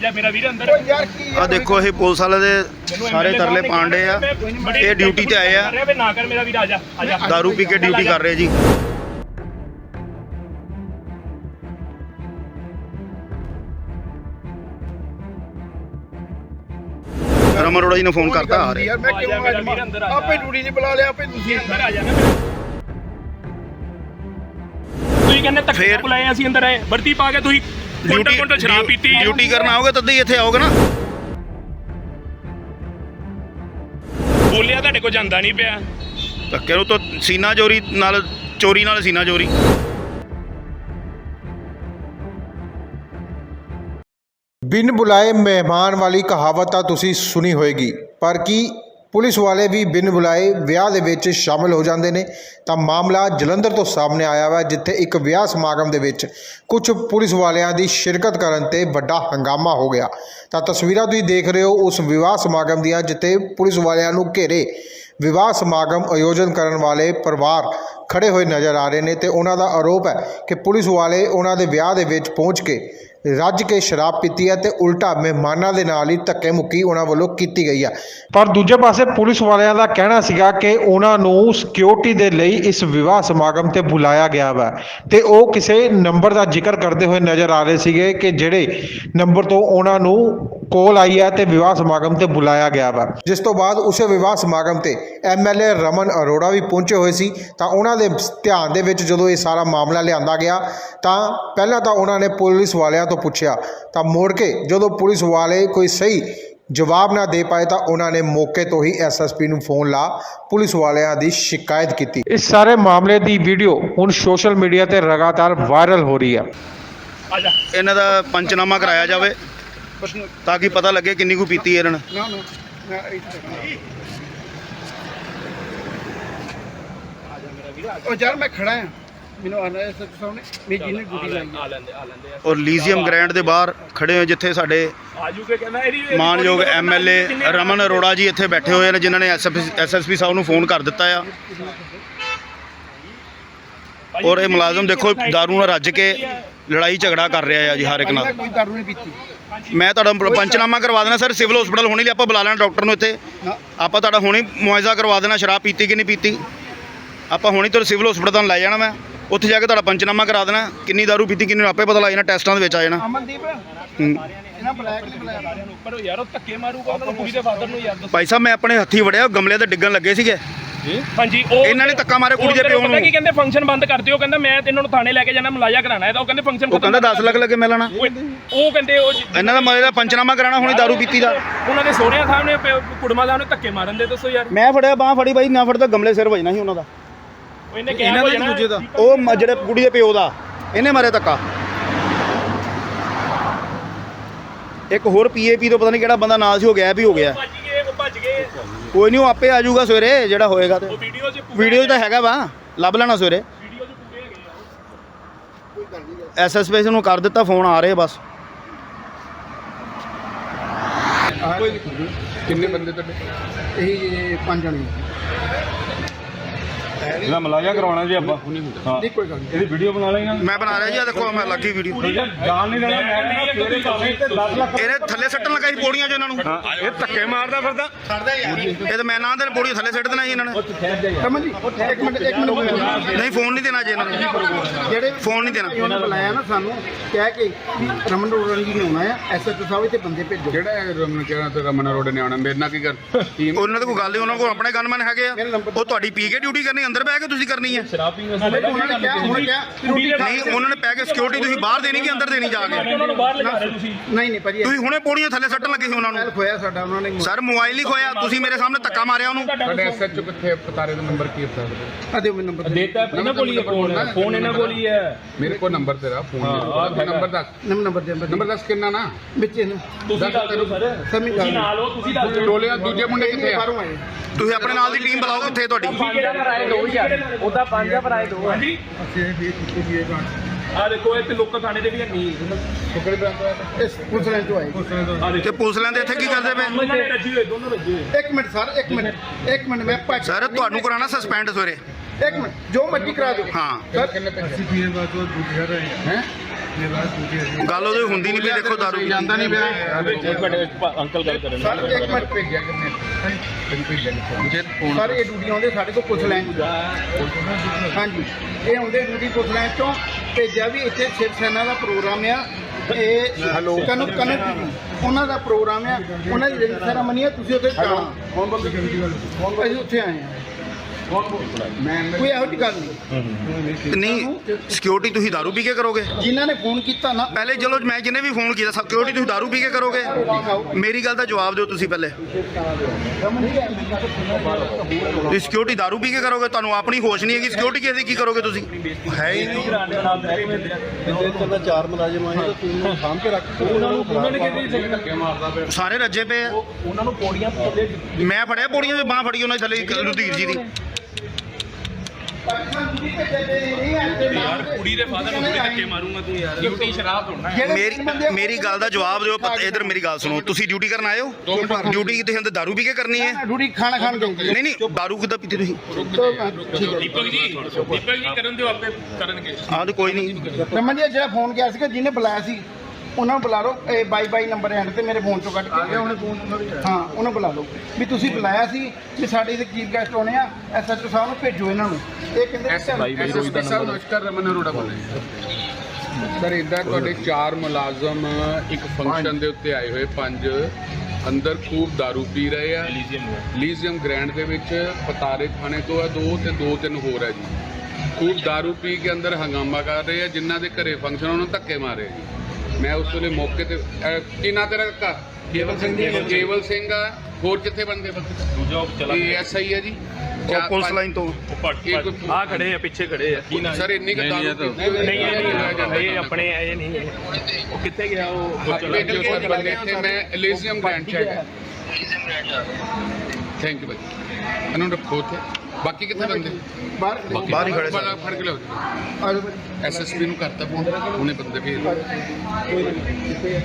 ਜਾ ਮੇਰਾ ਵੀਰ ਅੰਦਰ। ਯਾਰ ਕੀ ਆ ਦੇਖੋ ਇਹ ਪੁਲਿਸ ਵਾਲੇ ਦੇ ਸਾਰੇ ਤਰਲੇ ਪਾਂਡੇ ਆ। ਇਹ ਡਿਊਟੀ ਤੇ ਆਏ ਆ। ਨਾ ਕਰ ਮੇਰਾ ਵੀਰ ਆ ਜਾ ਆ ਜਾ। ਦਾਰੂ ਪੀ ਕੇ ਡਿਊਟੀ ਕਰ ਰਹੇ ਜੀ। ਰਮਨ ਜੀ ਨੇ ਫੋਨ ਕਰਤਾ ਆ ਰਹੇ। ਯਾਰ ਮੈਂ ਕਿਉਂ ਆ ਜਾ। ਆਪੇ ਡਿਊਟੀ ਨਹੀਂ ਬੁਲਾ ਲਿਆ ਆਪੇ ਤੁਸੀਂ ਅੰਦਰ ਆ ਜਾ ਨਾ ਤੁਸੀਂ ਕਹਿੰਦੇ ਫੇਰ- ਬੁਲਾਏ ਅਸੀਂ ਅੰਦਰ ਆਏ। ਵਰਦੀ ਪਾ ਕੇ ਤੁਸੀਂ ਕੁੰਟਲ ਕੁੰਟਲ ਸ਼ਰਾਬ ਪੀਤੀ। ਡਿਊਟੀ ਕਰਨ ਆਓਗੇ ਤਦ ਹੀ ਇੱਥੇ ਆਓਗੇ ਨਾ। ਬੋਲਿਆ ਤੁਹਾਡੇ ਕੋਲ ਜਾਂਦਾ ਨਹੀਂ ਪਿਆ। ਧੱਕੇ ਨੂੰ ਤਾਂ ਸੀਨਾ ਚੋਰੀ ਨਾਲ ਚੋਰੀ ਨਾਲ ਸੀਨਾ ਚੋਰੀ। ਬਿਨ ਬੁਲਾਏ ਮਹਿਮਾਨ ਵਾਲੀ ਕਹਾਵਤ ਤਾਂ ਤੁਸੀਂ ਸੁਣੀ ਹੋਏਗੀ ਪਰ ਕੀ ਪੁਲਿਸ ਵਾਲੇ ਵੀ ਬਿਨ ਬੁਲਾਏ ਵਿਆਹ ਦੇ ਵਿੱਚ ਸ਼ਾਮਲ ਹੋ ਜਾਂਦੇ ਨੇ। ਤਾਂ ਮਾਮਲਾ ਜਲੰਧਰ ਤੋਂ ਸਾਹਮਣੇ ਆਇਆ ਵਾ, ਜਿੱਥੇ ਇੱਕ ਵਿਆਹ ਸਮਾਗਮ ਦੇ ਵਿੱਚ ਕੁਝ ਪੁਲਿਸ ਵਾਲਿਆਂ ਦੀ ਸ਼ਿਰਕਤ ਕਰਨ ਤੇ ਵੱਡਾ ਹੰਗਾਮਾ ਹੋ ਗਿਆ। ਤਾਂ ਤਸਵੀਰਾਂ ਤੁਸੀਂ ਦੇਖ ਰਹੇ ਹੋ ਉਸ ਵਿਵਾਹ ਸਮਾਗਮ ਦੀਆਂ, ਜਿੱਥੇ ਪੁਲਿਸ ਵਾਲਿਆਂ ਨੂੰ ਘੇਰੇ ਵਿਵਾਹ ਸਮਾਗਮ ਆਯੋਜਨ ਕਰਨ ਵਾਲੇ ਪਰਿਵਾਰ ਖੜੇ ਹੋਏ ਨਜ਼ਰ ਆ ਰਹੇ ਨੇ ਤੇ ਉਹਨਾਂ ਦਾ ਆਰੋਪ ਹੈ ਕਿ ਪੁਲਿਸ ਵਾਲੇ ਉਹਨਾਂ ਦੇ ਵਿਆਹ ਦੇ ਵਿੱਚ ਪਹੁੰਚ ਕੇ ਰੱਜ ਕੇ ਸ਼ਰਾਬ ਪੀਤੀ ਹੈ ਤੇ ਉਲਟਾ ਮਹਿਮਾਨਾਂ ਦੇ ਨਾਲ ਹੀ ਧੱਕੇ ਮੁੱਕੀ ਉਹਨਾਂ ਵੱਲੋਂ ਕੀਤੀ ਗਈ ਹੈ। ਪਰ ਦੂਜੇ ਪਾਸੇ ਪੁਲਿਸ ਵਾਲਿਆਂ ਦਾ ਕਹਿਣਾ ਸੀਗਾ ਕਿ ਉਹਨਾਂ ਨੂੰ ਸਿਕਿਉਰਿਟੀ ਦੇ ਲਈ ਇਸ ਵਿਵਾਹ ਸਮਾਗਮ ਤੇ ਬੁਲਾਇਆ ਗਿਆ ਵਾ। ਤੇ ਉਹ ਕਿਸੇ ਨੰਬਰ ਦਾ ਜ਼ਿਕਰ ਕਰਦੇ ਹੋਏ ਨਜ਼ਰ ਆ ਰਹੇ ਸੀਗੇ ਕਿ ਜਿਹੜੇ ਨੰਬਰ ਤੋਂ ਉਹਨਾਂ ਨੂੰ ਕੋਲ ਆਈ ਹੈ ਤੇ ਵਿਵਾਹ ਸਮਾਗਮ ਤੇ ਬੁਲਾਇਆ ਗਿਆ ਵਾ। ਜਿਸ ਤੋਂ ਬਾਅਦ ਉਸੇ ਵਿਵਾਹ ਸਮਾਗਮ ਤੇ ਐਮਐਲਏ ਰਮਨ ਅਰੋੜਾ ਵੀ ਪਹੁੰਚੇ ਹੋਏ ਸੀ। ਤਾਂ ਉਹਨਾਂ ਦੇ ਧਿਆਨ ਦੇ ਵਿੱਚ ਜਦੋਂ ਇਹ ਸਾਰਾ ਮਾਮਲਾ ਲਿਆਂਦਾ ਗਿਆ, ਤਾਂ ਪਹਿਲਾਂ ਤਾਂ ਉਹਨਾਂ ਨੇ ਪੁਲਿਸ ਵਾਲਿਆਂ ਤੋਂ ਪੁੱਛਿਆ ਤਾਂ ਮੋੜ ਕੇ ਜਦੋਂ ਪੁਲਿਸ ਵਾਲੇ ਕੋਈ ਸਹੀ ਜਵਾਬ ਨਾ ਦੇ ਪਾਏ ਤਾਂ ਉਹਨਾਂ ਨੇ ਮੌਕੇ ਤੋਂ ਹੀ ਐਸਐਸਪੀ ਨੂੰ ਫੋਨ ਲਾ ਪੁਲਿਸ ਵਾਲਿਆਂ ਦੀ ਸ਼ਿਕਾਇਤ ਕੀਤੀ। ਇਸ ਸਾਰੇ ਮਾਮਲੇ ਦੀ ਵੀਡੀਓ ਹੁਣ ਸੋਸ਼ਲ ਮੀਡੀਆ ਤੇ ਲਗਾਤਾਰ ਵਾਇਰਲ ਹੋ ਰਹੀ ਹੈ। ਇਹਨਾਂ ਦਾ ਪੰਚਨਾਮਾ ਕਰਾਇਆ ਜਾਵੇ ਤਾਂ ਕਿ ਪਤਾ ਲੱਗੇ ਕਿੰਨੀ ਕੁ ਪੀਤੀ ਇਹਨਾਂ ਨੇ। ਉਹ ਯਾਰ ਮੈਂ ਖੜਾ ਆ ਮੈਨੂੰ ਆਣਾ ਇਸ ਸਾਹਮਣੇ ਮੇਰੀ ਜੀ ਨੇ ਡਿਊਟੀ ਲਾਈ ਆ। ਲੈਂਦੇ ਆ ਲੈਂਦੇ ਆ ਔਰ ਲੀਜ਼ੀਅਮ ਗ੍ਰੈਂਡ ਦੇ ਬਾਹਰ ਖੜੇ ਹੋਏ ਜਿੱਥੇ ਸਾਡੇ ਆਜੂ ਕੇ ਕਹਿੰਦਾ ਇਹਦੀ ਮਾਨਯੋਗ ਐਮਐਲਏ ਰਮਨ ਅਰੋੜਾ ਜੀ ਇੱਥੇ ਬੈਠੇ ਹੋਏ ਨੇ ਜਿਨ੍ਹਾਂ ਨੇ ਐਸਐਸਪੀ ਸਾਹਿਬ ਨੂੰ ਫੋਨ ਕਰ ਦਿੱਤਾ ਆ। ਔਰ ਇਹ ਮੁਲਾਜ਼ਮ ਦੇਖੋ दारू ਨਾਲ ਰੱਜ ਕੇ ਲੜਾਈ ਝਗੜਾ ਕਰ ਰਿਹਾ ਆ ਜੀ ਹਰ ਇੱਕ ਨਾਲ। ਕੋਈ ਦਾਰੂ ਨਹੀਂ ਪੀਤੀ। ਮੈਂ ਤੁਹਾਡਾ ਪੰਚਨਾਮਾ ਕਰਵਾ ਦੇਣਾ ਸਰ ਸਿਵਲ ਹਸਪੀਟਲ ਹੁਣੇ ਲਈ ਆਪਾਂ ਬੁਲਾ ਲੈਣਾ ਡਾਕਟਰ ਨੂੰ ਇੱਥੇ। ਆਪਾਂ ਤੁਹਾਡਾ ਹੁਣੇ ਮੁਆਇਜ਼ਾ ਕਰਵਾ ਦੇਣਾ ਸ਼ਰਾਬ ਪੀਤੀ ਕਿ ਨਹੀਂ ਪੀਤੀ? ਆਪਾਂ ਹੁਣੇ ਤੁਹਾਨੂੰ ਸਿਵਲ ਹਸਪੀਟਲ ਤੁਹਾਨੂੰ ਲੈ ਜਾਣਾ ਮੈਂ। ਉੱਥੇ ਜਾ ਕੇ ਤੁਹਾਡਾ ਪੰਚਨਾਮਾ ਕਰਾ ਦੇਣਾ ਕਿੰਨੀ ਦਾਰੂ ਪੀਤੀ ਕਿੰਨੀ ਆਪੇ ਪਤਾ ਲੱਗ ਜਾਣਾ ਟੈਸਟਾਂ ਦੇ ਵਿੱਚ ਆ ਜਾਣਾ। ਭਾਈ ਸਾਹਿਬ ਮੈਂ ਆਪਣੇ ਹੱਥੀ ਵੜਿਆ ਉਹ ਗਮਲੇ ਤੇ ਡਿੱਗਣ ਲੱਗੇ ਸੀਗੇ। ਹਾਂਜੀ ਉਹ ਇਹਨਾਂ ਨੇ ਧੱਕਾ ਮਾਰਿਆ ਕੁੜੀ ਦੇ ਪਿਓ ਨੂੰ। ਪਤਾ ਕਹਿੰਦੇ ਫੰਕਸ਼ਨ ਬੰਦ ਕਰ ਦਿਓ ਕਹਿੰਦਾ ਮੈਂ ਤੇ ਇਹਨਾਂ ਨੂੰ ਥਾਣੇ ਲੈ ਕੇ ਜਾਣਾ ਮਲਾਜਾ ਕਰਾਣਾ ਇਹਦਾ ਉਹ ਕਹਿੰਦੇ ਫੰਕਸ਼ਨ ਉਹ ਕਹਿੰਦਾ 10 ਲੱਖ ਲੱਗੇ ਮੈਂ ਲੈਣਾ ਉਹ ਕਹਿੰਦੇ ਉਹ ਇਹਨਾਂ ਦਾ ਮਲੇ ਦਾ ਪੰਚਨਾਮਾ ਕਰਾਣਾ ਹੁਣੇ दारू ਪੀਤੀ ਦਾ। ਉਹਨਾਂ ਦੇ ਸੋਹਰਿਆਂ ਸਾਹਮਣੇ ਕੁੜਮਾ ਸਾਹਮਣੇ ਧੱਕੇ ਮਾਰਨ ਦੇ ਦੱਸੋ ਯਾਰ। ਮੈਂ ਫੜਿਆ ਬਾਹ ਫੜੀ ਬਾਈ ਨਾ ਫੜਦਾ ਗਮਲੇ ਸਿਰ ਵਜਣਾ ਸੀ ਉਹਨਾਂ ਦਾ। ਇਹਨੇ ਕਿਹਾ ਹੋ ਜਾਣਾ ਉਹ ਮ- ਜਿਹੜੇ ਕੁੜੀ ਦੇ ਪਿਓ ਦਾ ਇਹਨੇ ਮਾਰੇ ਧੱਕਾ। ਇੱਕ ਹੋਰ ਪੀਏਪੀ ਤੋਂ ਪਤਾ ਨਹੀਂ ਕਿਹੜਾ ਬੰਦਾ ਨਾਲ ਸੀ ਹੋ ਗਿਆ ਵੀ ਹੋ ਗਿਆ। ਭੱਜ ਗਏ ਉਹ ਭੱਜ ਗਏ। ਕੋਈ ਨਹੀਂ ਉਹ ਆਪੇ ਆ ਜਾਊਗਾ ਸਵੇਰੇ ਜਿਹੜਾ ਹੋਏਗਾ ਤੇ। ਉਹ ਵੀਡੀਓ 'ਚ ਪੂਰੇ ਵੀਡੀਓ 'ਚ ਤਾਂ ਹੈਗਾ ਵਾ ਲੱਭ ਲੈਣਾ ਸਵੇਰੇ। ਵੀਡੀਓ 'ਚ ਪੂਰੇ ਹੈਗੇ ਆ। ਉਹ। ਐਸਐਸਪੀ ਨੂੰ ਕਰ ਦਿੱਤਾ ਫੋਨ ਆ ਰਹੇ ਬਸ। ਕਿੰਨੇ ਬੰਦੇ ਤੁਹਾਡੇ? ਇਹ ਪੰਜ ਜਣੇ। ਇਹਦਾ ਮਲਾਇਆ ਕਰਵਾਉਣਾ ਜੀ ਆਪਾਂ। ਹਾਂ। ਨਹੀਂ ਕੋਈ ਗੱਲ ਨਹੀਂ। ਇਹਦੀ ਵੀਡੀਓ ਬਣਾ ਲੈਣਾ ਮੈਂ ਬਣਾ ਰਿਹਾ ਜੀ ਆਹ ਦੇਖੋ ਮੈਂ ਲੱਗੀ ਵੀਡੀਓ ਜਾਣ ਨਹੀਂ ਦੇਣਾ ਮੈਂ ਕਹਿੰਦਾ ਤੇਰੇ ਭਾਵੇਂ ਤੇ 10 ਲੱਖ ਇਹਨੇ ਥੱਲੇ ਸੱਟਣ ਲਗਾਈ ਪੌੜੀਆਂ 'ਚ ਇਹਨਾਂ ਨੂੰ। ਇਹ ਧੱਕੇ ਮਾਰਦਾ ਫਿਰਦਾ। ਇਹ ਤਾਂ ਮੈਂ ਨਾ ਦੇ ਪੌੜੀਆਂ ਥੱਲੇ ਸੱਟ ਦੇਣਾ ਜੀ ਇਹਨਾਂ ਨੇ। ਜੀ ਇੱਕ ਮਿੰਟ ਇੱਕ ਮਿੰਟ ਨਹੀਂ ਫੋਨ ਨਹੀਂ ਦੇਣਾ ਜੀ ਇਹਨਾਂ ਨੂੰ। ਜਿਹੜੇ ਫੋਨ ਨਹੀਂ ਦੇਣਾ। ਉਹਨਾਂ ਨੇ ਬੁਲਾਇਆ ਨਾ ਸਾਨੂੰ ਕਹਿ ਕੇ ਰਮਨ ਰੋੜਨ ਜੀ ਨੇ ਆਉਣਾ ਆ ਐਸਐਚਓ ਸਾਹਿਬ ਇੱਥੇ ਬੰਦੇ ਭੇਜੋ। ਜਿਹੜਾ ਰਮਨ ਕਹਿਣਾ ਤੇ ਰਮਨ ਅਰੋੜ ਨੇ ਆਉਣਾ ਮੇਰੇ ਨਾਲ ਕੀ ਕਰ ਟੀਮ ਉਹਨਾਂ ਦੇ ਕੋਈ ਗੱਲ ਨਹੀਂ ਉਹਨਾਂ ਕੋਲ ਆਪਣੇ ਗਨਮੈਨ ਹੈਗੇ ਆ। ਉਹ ਤੁਹਾਡੀ ਪੀ ਕੇ ਡਿਊਟੀ ਕਰਨੀ ਅੰਦਰ ਬਹਿ ਕੇ ਤੁਸੀਂ ਕਰਨੀ ਹੈ। ਉਹਨਾਂ ਨੇ ਕਿਹਾ ਉਹਨਾਂ ਕਿਹਾ ਵੀ ਰੋਟੀ ਖਾ ਨਹੀਂ ਉਹਨਾਂ ਨੇ ਪੈ ਕੇ ਸਿਕਿਉਰਿਟੀ ਤੁਸੀਂ ਬਾਹਰ ਦੇਣੀ ਕਿ ਅੰਦਰ ਦੇਣੀ ਜਾ ਕੇ? ਉਹਨਾਂ ਨੂੰ ਬਾਹਰ ਲਗਾ ਰਹੇ ਤੁਸੀਂ। ਨਹੀਂ ਨਹੀਂ ਭਾਜੀ ਤੁਸੀਂ ਹੁਣੇ ਪੌੜੀਆਂ ਥੱਲੇ ਸੱਟਣ ਲੱਗੇ ਸੀ ਉਹਨਾਂ ਨੂੰ। ਖੋਇਆ ਸਾਡਾ ਉਹਨਾਂ ਨੇ ਸਰ ਮੋਬਾਈਲ ਹੀ ਖੋਇਆ ਤੁਸੀਂ ਮੇਰੇ ਸਾਹਮਣੇ ਧੱਕਾ ਮਾਰਿਆ ਉਹਨੂੰ। ਸਾਡੇ ਐਸਐਚਓ ਕਿੱਥੇ ਪਤਾਰੇ ਦਾ ਨੰਬਰ ਕੀ ਹੈ ਆ ਦਿਓ ਮੈਨੂੰ ਨੰਬਰ ਦੇਤਾ ਇਹਨਾਂ ਕੋਲ ਹੀ ਹੈ ਫੋਨ ਫੋਨ ਇਹਨਾਂ ਕੋਲ ਹੀ ਹੈ। ਮੇਰੇ ਕੋਲ ਨੰਬਰ ਤੇਰਾ ਫੋਨ ਨੰਬਰ ਦੱਸ। ਨੰਬਰ ਨੰਬਰ ਦੇ ਨੰਬਰ ਦੱਸ ਕਿੰਨਾ ਨਾ? ਵਿੱਚ ਇਹਨੂੰ ਤੁਸੀਂ ਦੱਸ ਦਿਓ ਸਰ। ਸਮੀ ਤੁਸੀਂ ਨਾਲ ਹੋ ਤੁਸੀਂ ਦੱਸ ਦਿਓ। ਟੋਲੇ ਦੂਜੇ ਮੁੰਡੇ ਕਿੱਥੇ ਆ? ਤੁਸੀਂ ਆਪਣੇ ਨਾਲ ਦੀ ਟੀਮ ਬੁਲਾਓ ਕਿੱਥੇ ਤੁਹਾਡੀ। ਉਹਦਾ ਪੰਜ ਆ ਭਰਾਏ ਦੋ ਹਾਂਜੀ। ਆ ਦੇਖੋ ਇਹ ਤੇ ਲੋਕਾਂ ਥਾਣੇ ਦੇ ਵੀ ਨਹੀਂ ਟੁਕੜੇ ਬਰਾਬਰ ਇਸ ਪੁਲਿਸ ਲਾਈਨ ਤੋਂ ਆਏ। ਆ ਤੇ ਪੁਲਿਸ ਲੈਂਦੇ ਇੱਥੇ ਕੀ ਕਰਦੇ ਪਏ? ਦੋਨੋਂ ਰੱਜੀ ਹੋਏ ਦੋਨੋਂ ਰੱਜੀ ਹੋਏ। ਇੱਕ ਮਿੰਟ ਸਰ ਇੱਕ ਮਿੰਟ ਇੱਕ ਮਿੰਟ ਮੈਂ ਸਰ ਤੁਹਾਨੂੰ ਕਰਾਣਾ ਸਸਪੈਂਡ ਸਵੇਰੇ। ਇੱਕ ਮਿੰਟ ਜੋ ਮਰਜ਼ੀ ਕਰਾ ਦਿਓ। ਹਾਂ। ਸਰ ਕਿੰਨੇ ਪੈਸੇ ਹੈ? ਗੱਲ ਉਹਦੇ ਹੁੰਦੀ ਨਹੀਂ ਪਈ ਦੇਖੋ ਦਾਰੂ ਪੀਤੀ। ਜਾਂਦਾ ਨਹੀਂ ਪਿਆ। ਅੰਕਲ ਗੱਲ ਕਰਨ ਸਰ ਇੱਕ ਮਿੰਟ ਭੇਜਿਆ ਕਿੰਨੇ ਜੇ ਫੋਨ ਸਰ ਇਹ ਡਿਊਟੀ ਆਉਂਦੇ ਸਾਡੇ ਕੋਲ ਪੁੱਛ ਲੈਣ ਹਾਂਜੀ। ਇਹ ਆਉਂਦੇ ਡਿਊਟੀ ਪੁੱਛ ਲੈਣ ਤੋਂ ਭੇਜਿਆ ਵੀ ਇੱਥੇ ਸ਼ਿਵ ਸੈਨਾ ਦਾ ਪ੍ਰੋਗਰਾਮ ਆ। ਇਹ ਹੈਲੋ ਕਨਕ ਕਨਕ ਉਹਨਾਂ ਦਾ ਪ੍ਰੋਗਰਾਮ ਆ। ਉਹਨਾਂ ਦੀ ਰਿੰਗ ਸੈਰਾਮਨੀ ਆ ਤੁਸੀਂ ਉੱਥੇ ਜਾਣਾ। ਅਸੀਂ ਉੱਥੇ ਆਏ ਕੋਈ ਇਹੋ ਜਿਹੀ ਗੱਲ ਨਹੀਂ। ਨਹੀਂ ਸਿਕਿਉਰਿਟੀ ਤੁਸੀਂ ਦਾਰੂ ਪੀ ਕੇ ਕਰੋਗੇ? ਜਿਨ੍ਹਾਂ ਨੇ ਫੋਨ ਕੀਤਾ ਨਾ ਪਹਿਲੇ ਚਲੋ ਮੈਂ ਜਿਹਨੇ ਵੀ ਫੋਨ ਕੀਤਾ ਸਿਕਿਉਰਿਟੀ ਤੁਸੀਂ ਦਾਰੂ ਪੀ ਕੇ ਕਰੋਗੇ? ਮੇਰੀ ਗੱਲ ਦਾ ਜਵਾਬ ਦਿਓ ਤੁਸੀਂ ਪਹਿਲੇ। ਤੁਸੀਂ ਸਿਕਿਉਰਿਟੀ ਦਾਰੂ ਪੀ ਕੇ ਕਰੋਗੇ? ਤੁਹਾਨੂੰ ਆਪਣੀ ਹੋਸ਼ ਨਹੀਂ ਹੈਗੀ ਸਿਕਿਉਰਿਟੀ ਕਿਸੇ ਦੀ ਕੀ ਕਰੋਗੇ ਤੁਸੀਂ? ਹੈ ਹੀ ਨਹੀਂ। ਉਹਨਾਂ ਨੇ ਕਿਹਦੀ ਧੱਕੇ ਮਾਰਦਾ ਪਿਆ ਸਾਰੇ ਰੱਜੇ ਪਏ ਆ। ਉਹਨਾਂ ਨੂੰ ਪੌੜੀਆਂ ਥੱਲੇ ਮੈਂ ਫੜਿਆ ਪੌੜੀਆਂ ਦੀ ਬਾਹ ਫੜੀ ਉਹਨਾਂ ਦੀ ਥੱਲੇ ਇੱਕ ਲੁਧੀਰ ਜੀ ਦੀ। ਯਾਰ ਕੁੜੀ ਦੇ ਫਾਦਰ ਨੂੰ ਕੁੜੀ ਧੱਕੇ ਮਾਰੂੰਗਾ ਤੂੰ ਯਾਰ? ਡਿਊਟੀ ਸ਼ਰਾਬ ਢੋਣਾ ਮੇਰੀ ਮੇਰੀ ਗੱਲ ਦਾ ਜਵਾਬ ਦਿਓ ਪਤ- ਇੱਧਰ ਮੇਰੀ ਗੱਲ ਸੁਣੋ। ਤੁਸੀਂ ਡਿਊਟੀ ਕਰਨ ਆਏ ਹੋ? ਡਿਊਟੀ ਕਿਤੇ ਹੁੰਦੇ ਦਾਰੂ ਪੀ ਕੇ ਕਰਨੀ ਹੈ? ਡਿਊਟੀ ਖਾਣਾ ਖਾਣ ਜਾਉਂਗੇ ਨਹੀਂ ਨਹੀਂ ਦਾਰੂ ਕਿੱਦਾਂ ਪੀਤੀ ਤੁਸੀਂ? ਦੀਪਕ ਜੀ ਦੀਪਕ ਜੀ ਕਰਨ ਦਿਓ ਆਪੇ ਕਰਨਗੇ। ਆਹ ਤੇ ਕੋਈ ਨਹੀਂ। ਰਮਨ ਜੀ ਜਿਹੜਾ ਫੋਨ ਗਿਆ ਸੀਗਾ ਜਿਹਨੇ ਬੁਲਾਇਆ ਸੀ। ਉਹਨਾਂ ਨੂੰ ਬੁਲਾ ਲਓ ਇਹ ਬਾਈ ਬਾਈ ਨੰਬਰ ਐਂਡ ਤੇ ਮੇਰੇ ਫੋਨ ਚੋਂ ਕੱਢ ਕੇ ਆ ਗਿਆ ਉਹਨੇ ਫੋਨ ਹਾਂ ਉਹਨਾਂ ਬੁਲਾ ਲਓ ਵੀ ਤੁਸੀਂ ਬੁਲਾਇਆ ਸੀ ਵੀ ਸਾਡੇ ਇੱਥੇ ਚੀਫ ਗੈਸਟ ਆਉਣੇ ਆ ਐਸਐਚਓ ਸਾਹਿਬ ਨੂੰ ਭੇਜੋ ਇਹਨਾਂ ਨੂੰ ਇਹ ਕਹਿੰਦੇ ਵੀ ਚੱਲ- ਐਸਐਸਪੀ ਸਾਹਿਬ ਨਮਸਕਾਰ ਰਮਨ ਅਰੋੜਾ ਬੋਲ ਰਹੇ ਸਰ ਇਦਾਂ ਤੁਹਾਡੇ ਚਾਰ ਮੁਲਾਜ਼ਮ ਇੱਕ ਫੰਕਸ਼ਨ ਦੇ ਉੱਤੇ ਆਏ ਹੋਏ ਪੰਜ ਅੰਦਰ ਖੂਬ दारू ਪੀ ਰਹੇ ਆ ਲੀਜ਼ੀਅਮ ਗ੍ਰੈਂਡ ਦੇ ਵਿੱਚ ਪਤਾਰੇ ਥਾਣੇ ਤੋਂ ਆ ਦੋ ਤੇ ਦੋ ਤਿੰਨ ਹੋਰ ਆ ਜੀ ਖੂਬ दारू ਪੀ ਕੇ ਅੰਦਰ ਹੰਗਾਮਾ ਕਰ ਰਹੇ ਆ ਜਿਨ੍ਹਾਂ ਦੇ ਘਰੇ ਫੰਕਸ਼ਨ ਉਹਨਾਂ ਨੂੰ ਧੱਕੇ ਮਾਰੇ ਜੀ ਮੈਂ ਉਸ ਵੇਲੇ ਮੌਕੇ ਤੇ ਅਹ, ਕੀ ਨਾਂ ਤੇਰਾ ਕਾਕਾ? ਕੇਵਲ ਸਿੰਘ ਕੇਵਲ ਸਿੰਘ ਆ। ਹੋਰ ਕਿੱਥੇ ਬੰਦੇ ਦੂਜਾ ਉਹ ਚਲਾ ਇਹ ਐਸਆਈ ਹੈ ਜੀ। ਉਹ ਪੁਲਿਸ ਲਾਈਨ ਤੋਂ। ਆ ਖੜੇ ਆ ਪਿੱਛੇ ਖੜੇ ਆ। ਕੀ ਨਾ ਸਰ ਇੰਨੀ ਕੁ ਦਾਰੂ ਨਹੀਂ ਇਹ ਨਹੀਂ ਹੋਇਆ ਨਹੀਂ ਜਾਂਦਾ ਇਹ ਆਪਣੇ ਇਹ ਨਹੀਂ। ਉਹ ਕਿੱਥੇ ਗਿਆ ਉਹ? ਬੰਦੇ ਇੱਥੇ ਮੈਂ ਐਲੀਜ਼ੀਅਮ ਗ੍ਰੈਂਡ ਚ ਹੈਗਾ। ਥੈਂਕ ਯੂ ਭਾਈ। ਇਹਨੂੰ ਰੱਖੋ ਉੱਥੇ। ਬਾਕੀ ਕਿੱਥੇ ਬੰਦੇ? ਬਾਹਰ ਬਾਹਰ ਹੀ ਖੜੇ ਬਾਹਰ ਫੜ ਕੇ ਲਿਆਓ। ਐਸਐਸਪੀ ਨੂੰ ਕਰਤਾ ਫੋਨ ਉਹਨੇ ਬੰਦੇ ਭੇਜ ਦਿੱਤੇ